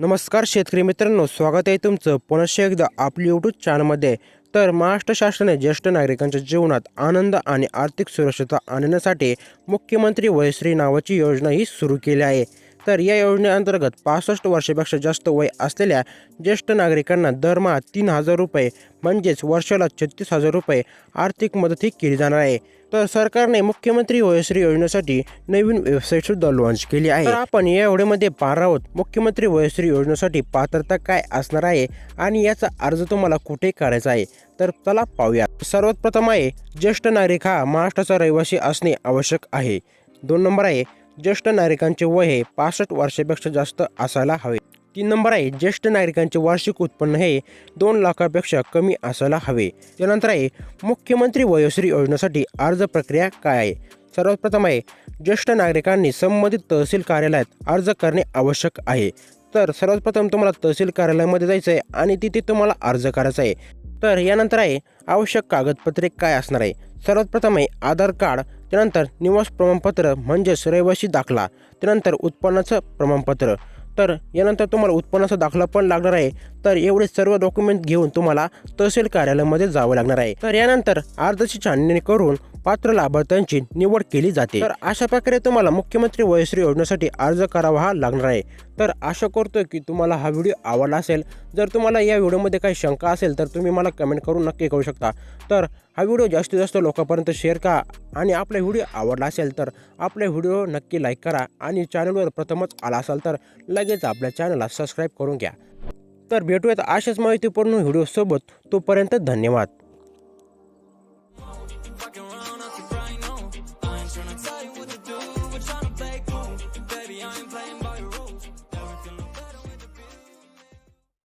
नमस्कार शेतकरी मित्रांनो स्वागत आहे तुमचं पुनश्च एकदा आपली यूट्यूब चॅनलमध्ये तर महाराष्ट्र शासनाने ज्येष्ठ नागरिकांच्या जीवनात आनंद आणि आर्थिक सुरक्षता आणण्यासाठी मुख्यमंत्री वयश्री नावाची योजना ही सुरू केली आहे. तर या योजनेअंतर्गत पासष्ट वर्षापेक्षा जास्त वय असलेल्या ज्येष्ठ नागरिकांना दरमहा तीन हजार रुपये म्हणजेच वर्षाला छत्तीस हजार रुपये आर्थिक मदतही केली जाणार आहे. तर सरकारने मुख्यमंत्री वयश्री योजनेसाठी नवीन वेबसाईट सुद्धा लॉन्च केली आहे. तर आपण या एवढ्यामध्ये पाहणार आहोत मुख्यमंत्री वयश्री योजनेसाठी पात्रता काय असणार आहे आणि याचा अर्ज तुम्हाला कुठे करायचा आहे? तर चला पाहूया. सर्वात प्रथम आहे ज्येष्ठ नागरिक हा महाराष्ट्राचा रहिवासी असणे आवश्यक आहे. दोन नंबर आहे ज्येष्ठ नागरिकांचे वय हे पासष्ट वर्षापेक्षा जास्त असायला हवे. तीन नंबर आहे ज्येष्ठ नागरिकांचे वार्षिक उत्पन्न हे दोन लाखापेक्षा कमी असायला हवे. त्यानंतर आहे मुख्यमंत्री वयोश्री योजनेसाठी अर्ज प्रक्रिया काय आहे? सर्वात प्रथम आहे ज्येष्ठ नागरिकांनी संबंधित तहसील कार्यालयात अर्ज करणे आवश्यक आहे. तर सर्वात प्रथम तुम्हाला तहसील कार्यालयामध्ये जायचं आहे आणि तिथे तुम्हाला अर्ज करायचा आहे. तर यानंतर आहे आवश्यक कागदपत्रे काय असणार आहे? सर्वात प्रथम आहे आधार कार्ड त्यानंतर निवास प्रमाणपत्र म्हणजेच रहिवासी दाखला त्यानंतर उत्पन्नाचं प्रमाणपत्र. तर यानंतर तुम्हाला उत्पन्नाचा दाखला पण लागणार आहे. तर एवढे सर्व डॉक्युमेंट घेऊन तुम्हाला तहसील कार्यालयामध्ये जावं लागणार आहे. तर यानंतर अर्जाची छाननी करून पात्र लाभार्थ्यांची निवड केली जाते. तर अशा प्रकारे तुम्हाला मुख्यमंत्री वयश्री योजनेसाठी अर्ज करावा हा लागणार आहे. तर आशा करतो की तुम्हाला हा व्हिडिओ आवडला असेल. जर तुम्हाला या व्हिडिओमध्ये काही शंका असेल तर तुम्ही मला कमेंट करून नक्की करू शकता. तर हा व्हिडिओ जास्तीत जास्त लोकांपर्यंत शेअर करा आणि आपला व्हिडिओ आवडला असेल तर आपला व्हिडिओ नक्की लाईक करा आणि चॅनलवर प्रथमच आला असाल तर लगेच आपल्या चॅनलला सबस्क्राईब करून घ्या. तर भेटूयात अशाच माहितीपूर्ण व्हिडिओसोबत. तोपर्यंत धन्यवाद.